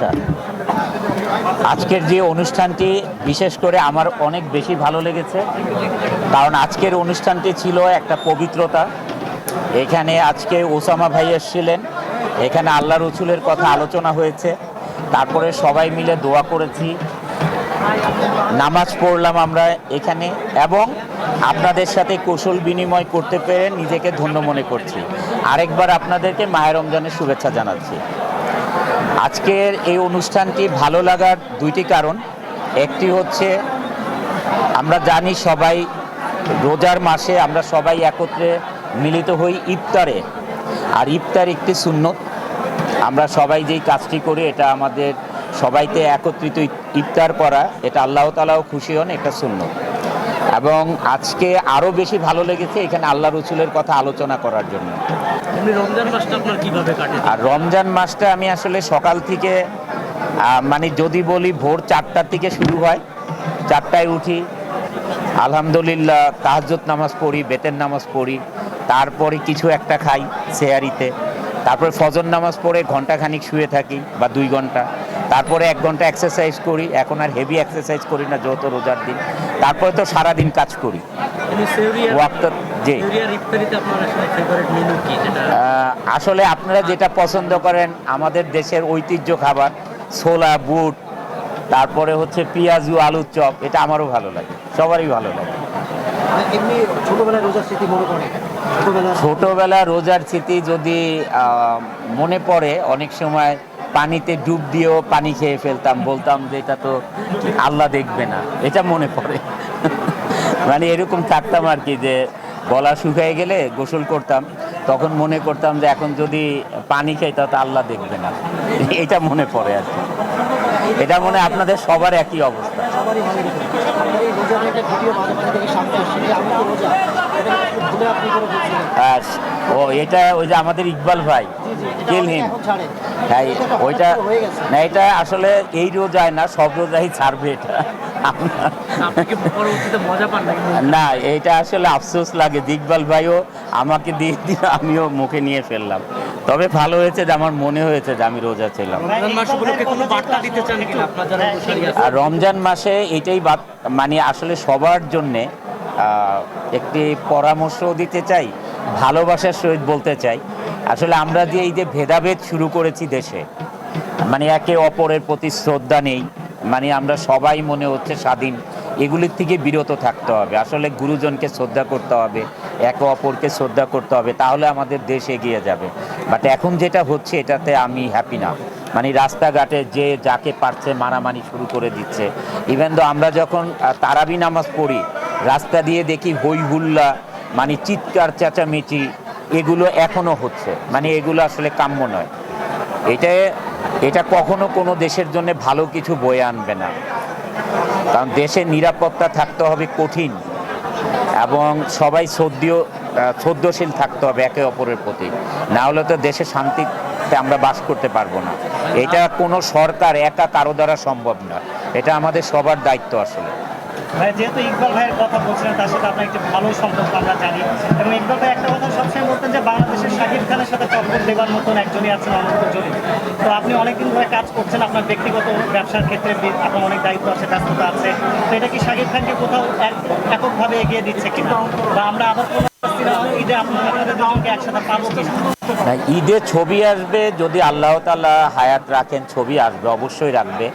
আচ্ছা। আজকের যে অনুষ্ঠানটি, বিশেষ করে আমার অনেক বেশি ভালো লেগেছে, কারণ আজকের অনুষ্ঠানটি ছিল একটা পবিত্রতা। এখানে আজকে ওসামা ভাই এসেছিলেন, এখানে আল্লাহ রসুলের কথা আলোচনা হয়েছে। তারপরে সবাই মিলে দোয়া করেছি। নামাজ পড়লাম আমরা এখানে এবং আপনাদের সাথে কৌশল বিনিময় করতে পেরে নিজেকে ধন্য মনে করছি। আরেকবার আপনাদেরকে মায়ের রমজানের শুভেচ্ছা জানাচ্ছি। আজকের এই অনুষ্ঠানটি ভালো লাগার দুইটি কারণ। একটি হচ্ছে, আমরা জানি সবাই রোজার মাসে আমরা সবাই একত্রে মিলিত হই ইফতারে। আর ইফতার একটি সুন্নত। আমরা সবাই যেই কাজটি করি, এটা আমাদের সবাইতে একত্রিত ইফতার করা, এটা আল্লাহ তালাও খুশি হন একটা সুন্নত। এবং আজকে আরও বেশি ভালো লেগেছে এখানে আল্লাহ রসুলের কথা আলোচনা করার জন্য। আর রমজান মাসটা আমি আসলে সকাল থেকে মানে যদি বলি ভোর চারটার থেকে শুরু হয় চারটায় উঠি আলহামদুলিল্লাহ তাহাজ্জুদ নামাজ পড়ি বেতের নামাজ পড়ি তারপরে কিছু একটা খাই সেয়ারিতে তারপরে ফজর নামাজ পড়ে ঘন্টাখানিক শুয়ে থাকি বা দুই ঘণ্টা। তারপরে এক ঘণ্টা এক্সারসাইজ করি এখন আর হেভি এক্সারসাইজ করি না যেহেতু রোজার দিন। তারপরে তো সারাদিন কাজ করি। যে আসলে আপনারা যেটা পছন্দ করেন আমাদের দেশের ঐতিহ্য খাবার ছোলা বুট তারপরে হচ্ছে পেঁয়াজু আলুর চপ এটা আমারও ভালো লাগে সবারই ভালো লাগে। মনে ছোটবেলা রোজার স্মৃতি যদি মনে পড়ে অনেক সময় পানিতে ডুব দিয়েও পানি খেয়ে ফেলতাম, বলতাম যে এটা তো আল্লাহ দেখবে না, এটা মনে পড়ে। মানে এরকম থাকতাম আর কি যে গলা শুকিয়ে গেলে গোসল করতাম, তখন মনে করতাম যে এখন যদি পানি খাই তাহলে আল্লাহ দেখবে না। এটা মনে পড়ে আর কি। এটা মনে আপনাদের সবার একই অবস্থা। রোজা আর ও এটা ওই যে আমাদের ইকবাল ভাই হ্যাঁ ওইটা না এটা আসলে এই রোজায় না সব রোজাই ছাড়বে এটা। না এটা আসলে আফসোস লাগে। দিকবাল ভাইও আমাকে দিয়ে দিয়ে আমিও মুখে নিয়ে ফেললাম। তবে ভালো হয়েছে যে আমার মনে হয়েছে যে আমি রোজা ছিলাম। আর রমজান মাসে এটাই মানে আসলে সবার জন্যে একটি পরামর্শ দিতে চাই, ভালোবাসার সহিত বলতে চাই। আসলে আমরা যে এই যে ভেদাভেদ শুরু করেছি দেশে মানে একে অপরের প্রতি শ্রদ্ধা নেই মানে আমরা সবাই মনে হচ্ছে স্বাধীন, এগুলির থেকে বিরত থাকতে হবে। আসলে গুরুজনকে শ্রদ্ধা করতে হবে, একে অপরকে শ্রদ্ধা করতে হবে, তাহলে আমাদের দেশ এগিয়ে যাবে। বাট এখন যেটা হচ্ছে, এটাতে আমি হ্যাপি না। মানে রাস্তাঘাটে যে যাকে পারছে মারামারি শুরু করে দিচ্ছে। ইভেন তো আমরা যখন তারাবি নামাজ পড়ি রাস্তা দিয়ে দেখি হই হুল্লা মানে চিৎকার, চেঁচামেচি, এগুলো এখনও হচ্ছে। মানে এগুলো আসলে কাম্য নয়। এটা এটা কখনো কোনো দেশের জন্য ভালো কিছু বয়ে আনবে না। কারণ দেশের নিরাপত্তা থাকতে হবে কঠিন এবং সবাই শ্রদ্ধীয় শ্রদ্ধশীল থাকতে হবে একে অপরের প্রতি। না হলে তো দেশে শান্তিতে আমরা বাস করতে পারব না। এটা কোনো সরকার একা কারও দ্বারা সম্ভব না এটা আমাদের সবার দায়িত্ব আসলে। ভাই, যেহেতু ইকবাল ভাইয়ের কথা বলছিলেন, তার সাথে আপনার একটি ভালো সম্পর্ক আমরা জানি। এবং ইকবাল ভাই একটা কথা সবসময় বলতেন যে, বাংলাদেশের শাকিব খানের সাথে টক্কর দেবার মতন একজনই আছেন অনন্ত জলিল তো আপনি অনেকদিন ধরে কাজ করছেন আপনার ব্যক্তিগত ব্যবসার ক্ষেত্রে আপনার অনেক দায়িত্ব আছে, ব্যস্ততা আছে। তো এটা কি শাকিব খানকে কোথাও এক- এককভাবে এগিয়ে দিচ্ছে কিনা? বা আমরা আবার কোনো ঈদে একসাথে পাবো ঈদে ছবি আসবে, যদি আল্লাহ তাআলা হায়াত রাখেন, ছবি আসবে, অবশ্যই রাখবে।